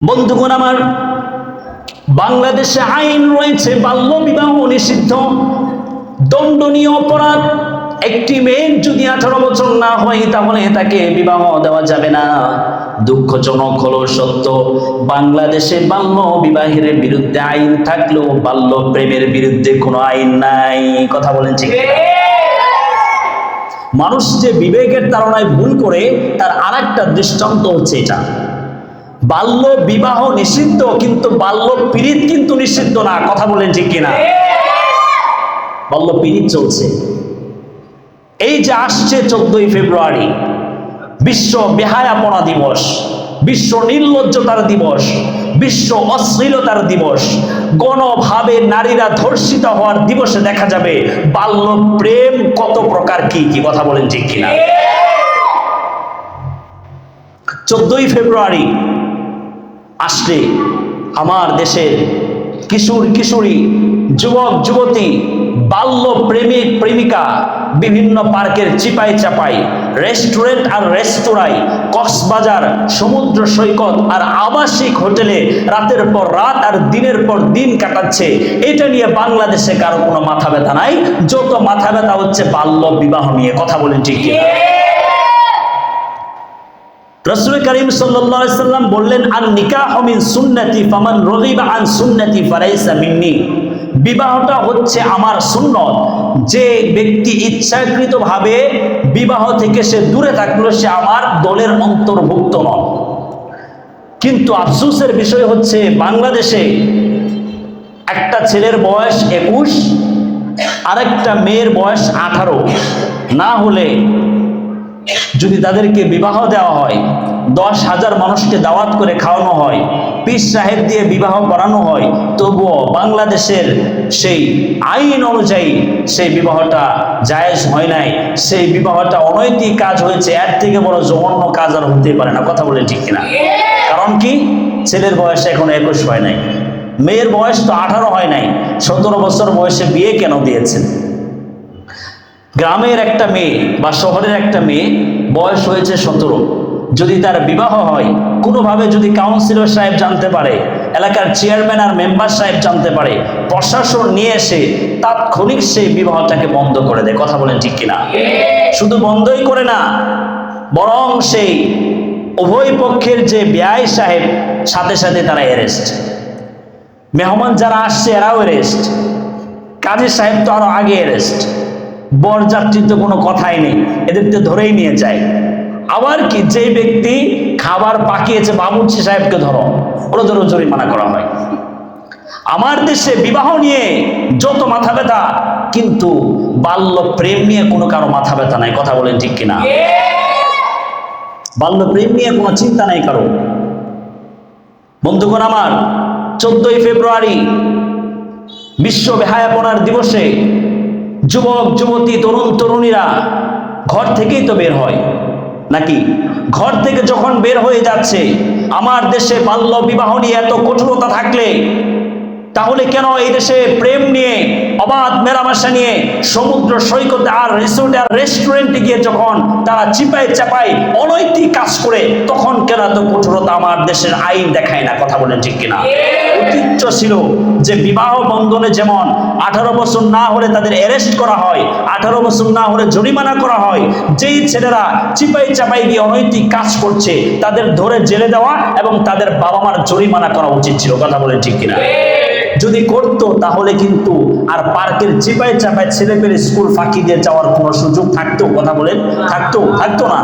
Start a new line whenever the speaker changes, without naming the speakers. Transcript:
বন্ধুগণ আমার, বাংলাদেশে আইন রয়েছে বাল্য বিবাহ নিষিদ্ধ, দণ্ডনীয় অপরাধ, একটি মেয়ের যদি আঠারো বছর না হয়, তাহলে তাকে বিবাহ দেওয়া যাবে না। দুঃখজনক হলো সত্য, বাংলাদেশে বাল্য বিবাহের বিরুদ্ধে আইন থাকলেও বাল্য প্রেমের বিরুদ্ধে কোনো আইন নাই। কথা বলেন ঠিক মানুষ যে বিবেকের তাড়নায় ভুল করে, তার আর একটা দৃষ্টান্ত হচ্ছে এটা। বাল্য বিবাহ নিষিদ্ধ, কিন্তু বাল্য পীড়িত কিন্তু নিষিদ্ধ না। কথা বলেন ঠিক কিনা? বাল্য পীড়িত চলছে। এই যে আসছে চোদ্দই ফেব্রুয়ারি, বিশ্ব বেহায়াপনা দিবস, বিশ্ব নির্লজ্জতার দিবস, বিশ্ব অশ্লীলতার দিবস, গণভাবে নারীরা ধর্ষিত হওয়ার দিবসে দেখা যাবে। বাল্য প্রেম কত প্রকার, কি কি, কথা বলেন ঠিক কিনা? চোদ্দই ফেব্রুয়ারি আসলে আমার দেশের কিশোর কিশোরী, যুবক, যুবতী, বাল্য প্রেমিক, প্রেমিকা, বিভিন্ন পার্কের চিপাই চাপাই, রেস্টুরেন্ট আর রেস্তোরাঁয় কক্সবাজার, সমুদ্র সৈকত আর আবাসিক হোটেলে রাতের পর রাত আর দিনের পর দিন কাটাচ্ছে। এটা নিয়ে বাংলাদেশে কারও কোনো মাথা ব্যথা নাই। যত মাথা ব্যথা হচ্ছে বাল্য বিবাহ নিয়ে কথা বলেন ঠিক রসুল করিম সাল্লাম বললেন, আন নিকাহ মিন সুন্নতি ফামান রগিবা আন সুন্নতি মিন্নি। বিবাহটা হচ্ছে আমার সুন্নত। যে ব্যক্তি ইচ্ছাকৃতভাবে বিবাহ থেকে সে দূরে থাকল সে আমার দলের অন্তর্ভুক্ত নয় কিন্তু আফসোসের বিষয় হচ্ছে, বাংলাদেশে একটা ছেলের বয়স একুশ, আরেকটা মেয়ের বয়স আঠারো। না হলে যদি তাদেরকে বিবাহ দেওয়া হয়, দশ হাজার মানুষকে দাওয়াত করে খাওয়ানো হয়, পীর সাহেব দিয়ে বিবাহ করানো হয়, তবুও বাংলাদেশের সেই আইন অনুযায়ী সেই বিবাহটা জায়েজ হয় নাই। সেই বিবাহটা অনৈতিক কাজ হয়েছে, এর থেকে বড় জঘন্য কাজ আর হতে পারে না, কথা বলে ঠিক কিনা? কারণ কি? ছেলের বয়স এখন একুশ হয় নাই। মেয়ের বয়স তো আঠারো হয় নাই। সতেরো বছর বয়সে বিয়ে কেন দিয়েছেন? গ্রামের একটা মেয়ে বা শহরের একটা মেয়ে বয়স হয়েছে সতেরো। যদি তার বিবাহ হয়, কোনোভাবে যদি কাউন্সিলর সাহেব জানতে পারে, এলাকার চেয়ারম্যান আর মেম্বার সাহেব জানতে পারে, প্রশাসন নিয়ে এসে তাৎক্ষণিক সেই বিবাহটাকে বন্ধ করে দেয়। কথা বলেন ঠিক কিনা? শুধু বন্ধই করে না, বরং সেই উভয় পক্ষের যে ব্যয় সাহেব, সাথে সাথে তারা অ্যারেস্ট মেহমান যারা আসছে, এরাও অ্যারেস্ট কাজী সাহেব তো আরও আগে অ্যারেস্ট বরযাত্রীর তো কোনো কথাই নেই। এদেরকে ধরেই নিয়ে যায়। আবার কি যে ব্যক্তি খাবার পাকিয়েছে বাবুর্চি সাহেবকে ধরো ওরা ধরো জরিমানা করা হয়। আমার দেশে বিবাহ নিয়ে যত মাথা ব্যথা কিন্তু বাল্য প্রেম নিয়ে কোনো কারও মাথা ব্যথা নাই কথা বলেন ঠিক কিনা? বাল্য প্রেম নিয়ে কোনো চিন্তা নাই কারও। বন্ধুগণ আমার চোদ্দই ফেব্রুয়ারি বিশ্ব বেহায়াপনার দিবসে যুবক, যুবতী, তরুণ, তরুণীরা ঘর থেকেই তো বের হয়। নাকি? ঘর থেকে যখন বের হয়ে যাচ্ছে, আমার দেশে বাল্য বিবাহ নিয়ে এত কঠোরতা থাকলে, তাহলে কেন এই দেশে প্রেম নিয়ে, অবাধ মেলামেশা নিয়ে, সমুদ্র সৈকতে আর রিসোর্টে আর রেস্টুরেন্টে গিয়ে যখন তারা চিপাই চাপাই অনৈতিক কাজ করে, তখন কেন এত কঠোরতা আমার দেশের আইন দেখায় না? কথা বলেন ঠিক কিনা? ঐতিহ্য ছিল যে বিবাহ বন্ধনে যেমন আঠারো বছর না হলে তাদের অ্যারেস্ট করা হয়, আঠারো বছর না হলে জরিমানা করা হয়, যেই ছেলেরা চিপাই চাপাই গিয়ে অনৈতিক কাজ করছে, তাদের ধরে জেলে দেওয়া এবং তাদের বাবা মার জরিমানা করা উচিত ছিল, কথা বলে ঠিক কিনা? যদি করতো, তাহলে কিন্তু আর পার্কের চিপাই চাপায় ছেলে পেলে স্কুল ফাঁকি দিয়ে যাওয়ার কোনো সুযোগ থাকতো, কথা বলেন? থাকতো থাকতো না।